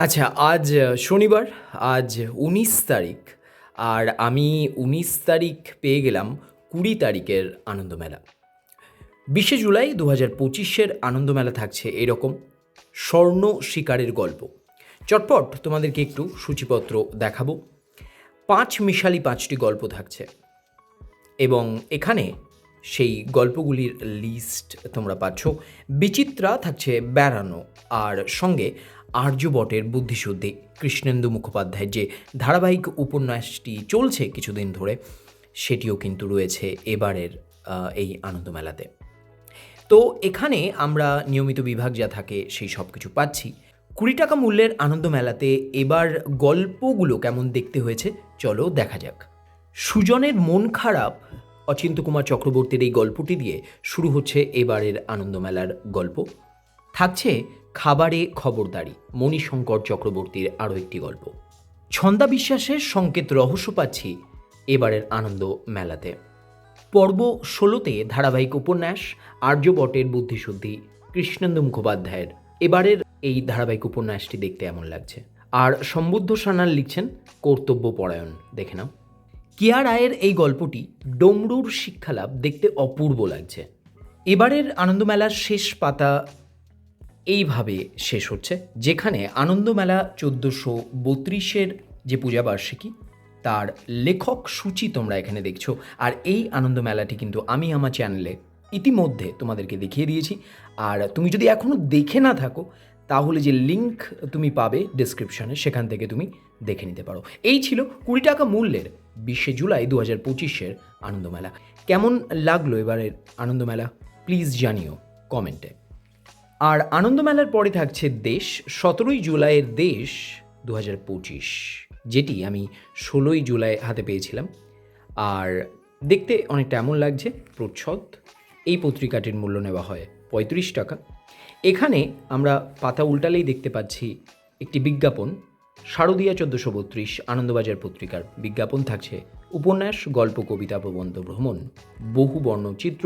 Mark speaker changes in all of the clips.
Speaker 1: আচ্ছা আজ শনিবার, আজ উনিশ তারিখ, আর আমি উনিশ তারিখ পেয়ে গেলাম কুড়ি তারিখের আনন্দমেলা বিশে জুলাই দু হাজার পঁচিশের আনন্দমেলা থাকছে এরকম স্বর্ণ শিকারের গল্প। চটপট তোমাদেরকে একটু সূচিপত্র দেখাবো। পাঁচ মিশালি পাঁচটি গল্প থাকছে এবং এখানে সেই গল্পগুলির লিস্ট তোমরা পাচ্ছ। বিচিত্রা থাকছে বেড়ানো, আর সঙ্গে আর্যবটের বুদ্ধিশুদ্ধি। কৃষ্ণেন্দু মুখোপাধ্যায়ের যে ধারাবাহিক উপন্যাসটি চলছে কিছুদিন ধরে, সেটিও কিন্তু রয়েছে এবারের এই আনন্দমেলাতে। তো এখানে আমরা নিয়মিত বিভাগ যা থাকে সেই সব কিছু পাচ্ছি। কুড়ি টাকা মূল্যের আনন্দ মেলাতে এবার গল্পগুলো কেমন দেখতে হয়েছে, চলো দেখা যাক। সুজনের মন খারাপ অচিন্ত কুমার চক্রবর্তীর এই গল্পটি দিয়ে শুরু হচ্ছে এবারের আনন্দমেলার গল্প। থাকছে খাবারে খবরদারি, মণিশঙ্কর চক্রবর্তীর আরও একটি গল্প। ছন্দা বিশ্বাসের সংকেত রহস্য পাচ্ছি এবারের আনন্দ মেলাতে। পর্ব ষোলোতে ধারাবাহিক উপন্যাস, আর্যবটের বুদ্ধিশুদ্ধি, কৃষ্ণেন্দু মুখোপাধ্যায়ের। এবারের এই ধারাবাহিক উপন্যাসটি দেখতে এমন লাগছে। আর সম্বুদ্ধ সান্যাল লিখছেন কর্তব্য পরায়ণ, দেখে নাও। কিয়া রায়ের এই গল্পটি ডমরুর শিক্ষালাভ দেখতে অপূর্ব লাগছে। এবারের আনন্দমেলার শেষ পাতা এইভাবে শেষ হচ্ছে, যেখানে আনন্দমেলা চোদ্দোশো বত্রিশের যে পূজাবার্ষিকী, তার লেখক সূচি তোমরা এখানে দেখছ। আর এই আনন্দমেলাটি কিন্তু আমি আমার চ্যানেলে ইতিমধ্যে তোমাদেরকে দেখিয়ে দিয়েছি। আর তুমি যদি এখনও দেখে না থাকো, তাহলে যে লিংক তুমি পাবে ডিসক্রিপশনে, সেখান থেকে তুমি দেখে নিতে পারো। এই ছিল কুড়ি টাকা মূল্যের বিশে জুলাই দু হাজার পঁচিশের আনন্দমেলা। কেমন লাগল এবারের আনন্দমেলা? প্লিজ জানিও কমেন্টে। আর আনন্দমেলার পরে থাকছে দেশ, সতেরোই জুলাইয়ের দেশ দু হাজার পঁচিশ, যেটি আমি ষোলোই জুলাই হাতে পেয়েছিলাম। আর দেখতে অনেকটা এমন লাগছে, প্রচ্ছদ, এই পত্রিকাটির মূল্য নেওয়া হয় পঁয়ত্রিশ টাকা। এখানে আমরা পাতা উল্টালেই দেখতে পাচ্ছি একটি বিজ্ঞাপন, শারদীয়া চোদ্দোশো বত্রিশ আনন্দবাজার পত্রিকার বিজ্ঞাপন থাকছে। উপন্যাস, গল্প, কবিতা, প্রবন্ধ, ভ্রমণ, বহু বর্ণচিত্র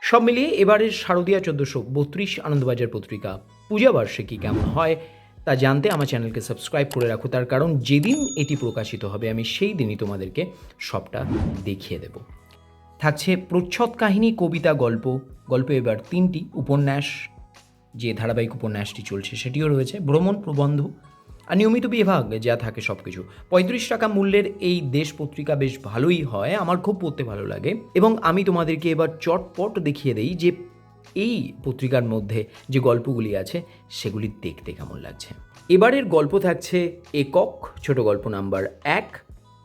Speaker 1: সব মিলিয়ে এবারের শারদীয়া চোদ্দোশো বত্রিশ আনন্দবাজার পত্রিকা। পূজাবার্ষিকী কেমন হয় তা জানতে আমার চ্যানেলকে সাবস্ক্রাইব করে রাখো। তার কারণ যেদিন এটি প্রকাশিত হবে, আমি সেই দিনই তোমাদেরকে সবটা দেখিয়ে দেব। থাকছে প্রচ্ছদ কাহিনী, কবিতা, গল্প। গল্প এবার তিনটি উপন্যাস। যে ধারাবাহিক উপন্যাসটি চলছে সেটিও রয়েছে। ভ্রমণ প্রবন্ধ আর নিয়মিত বিভাগ যা থাকে সব কিছু পঁয়ত্রিশ টাকা মূল্যের এই দেশ পত্রিকা বেশ ভালোই হয়, আমার খুব পড়তে ভালো লাগে। এবং আমি তোমাদেরকে এবার চটপট দেখিয়ে দেই যে এই পত্রিকার মধ্যে যে গল্পগুলি আছে, সেগুলি দেখতে কেমন লাগছে। এবারের গল্প থাকছে একক, ছোট গল্প নাম্বার এক,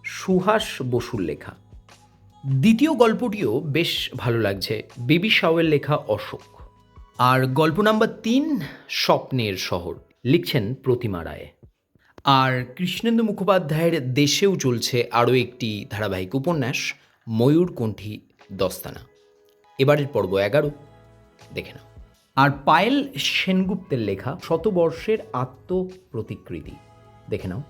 Speaker 1: সুহাস বসুর লেখা। দ্বিতীয় গল্পটিও বেশ ভালো লাগছে, বেবি শাওয়ের লেখা অশোক। আর গল্প নাম্বার তিন, স্বপ্নের শহর, লিখছেন প্রতিমা রায়। আর কৃষ্ণেন্দু মুখোপাধ্যায়ের দেশেও চলছে আরও একটি ধারাবাহিক উপন্যাস ময়ূরকণ্ঠী দস্তানা। এবারের পর্ব এগারো, দেখে নাও। আর পায়েল সেনগুপ্তের লেখা শতবর্ষের আত্মপ্রতিকৃতি, দেখে নাও।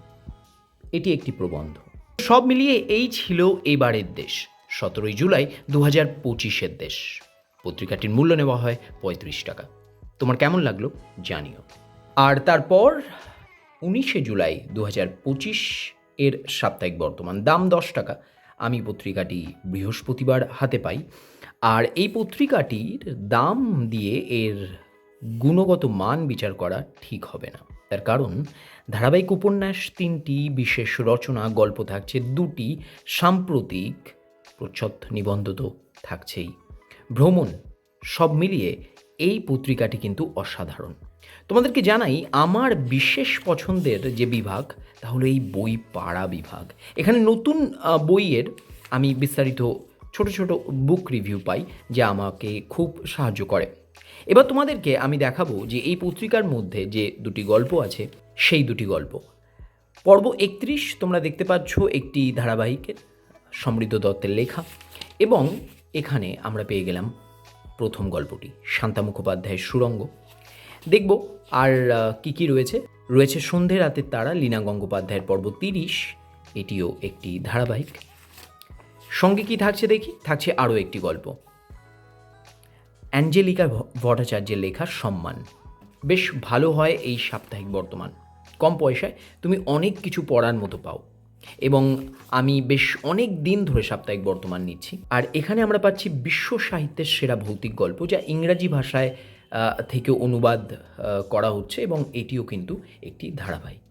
Speaker 1: এটি একটি প্রবন্ধ। সব মিলিয়ে এই ছিল এবারের দেশ, সতেরোই জুলাই দু হাজার পঁচিশের দেশ। পত্রিকাটির মূল্য নেওয়া হয় পঁয়ত্রিশ টাকা। তোমার কেমন লাগল জানিও। আর তারপর উনিশে জুলাই দু হাজার পঁচিশ এর সাপ্তাহিক বর্তমান। দাম দশ টাকা। আমি পত্রিকাটি বৃহস্পতিবার হাতে পাই। আর এই পত্রিকাটির দাম দিয়ে এর গুণগত মান বিচার করা ঠিক হবে না। তার কারণ, ধারাবাহিক উপন্যাস তিনটি, বিশেষ রচনা, গল্প থাকছে দুটি, সাম্প্রতিক প্রচ্ছদ নিবন্ধ তো থাকছেই। ভ্রমণ সব মিলিয়ে এই পত্রিকাটি কিন্তু অসাধারণ। তোমাদেরকে জানাই, আমার বিশেষ পছন্দের যে বিভাগ তাহলে এই বই পাড়া বিভাগ। এখানে নতুন বইয়ের আমি বিস্তারিত ছোট ছোট বুক রিভিউ পাই, যা আমাকে খুব সাহায্য করে। এবার তোমাদেরকে আমি দেখাবো যে এই পত্রিকার মধ্যে যে দুটি গল্প আছে, সেই দুটি গল্প। পর্ব একত্রিশ তোমরা দেখতে পাচ্ছ একটি ধারাবাহিকের সমৃদ্ধ দত্তের লেখা, এবং এখানে আমরা পেয়ে গেলাম প্রথম গল্পটি, শান্তা মুখোপাধ্যায়ের সুরঙ্গ। দেখব। আর কি কি রয়েছে? রয়েছে সন্ধে রাতের তারা, লীনা গঙ্গোপাধ্যায়ের পর্ব তিরিশ। এটিও একটি ধারাবাহিক। সঙ্গে কি থাকছে দেখি? থাকছে আরও একটি গল্প। অ্যাঞ্জেলিকা ভট্টাচার্যের লেখা সম্মান। বেশ ভালো হয় এই সাপ্তাহিক বর্তমান। কম পয়সায় তুমি অনেক কিছু পড়ার মতো পাও। এবং আমি বেশ অনেক দিন ধরে সাপ্তাহিক বর্তমান নিচ্ছি। আর এখানে আমরা পাচ্ছি বিশ্ব সাহিত্যের সেরা ভৌতিক গল্প, যা ইংরাজি ভাষায় থেকে অনুবাদ করা হচ্ছে এবং এটিও কিন্তু একটি ধারাবাহিক।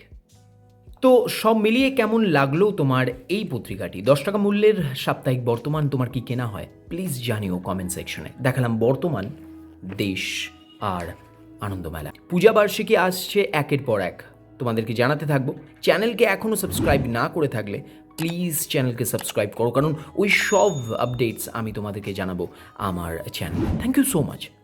Speaker 1: তো সব মিলিয়ে কেমন লাগল তোমার এই পত্রিকাটি? দশ টাকা মূল্যের সাপ্তাহিক বর্তমান তোমার কি কেনা হয়? প্লিজ জানিও কমেন্ট সেকশনে দেখালাম বর্তমান, দেশ আর আনন্দমেলা। পূজা বার্ষিকী আসছে একের পর এক। তোমাদেরকে জানাতে থাকব, চ্যানেলকে এখনও সাবস্ক্রাইব না করে থাকলে প্লিজ চ্যানেলকে সাবস্ক্রাইব করো, কারণ ওই সব আপডেটস আমি তোমাদেরকে জানাব আমার channel thank you so much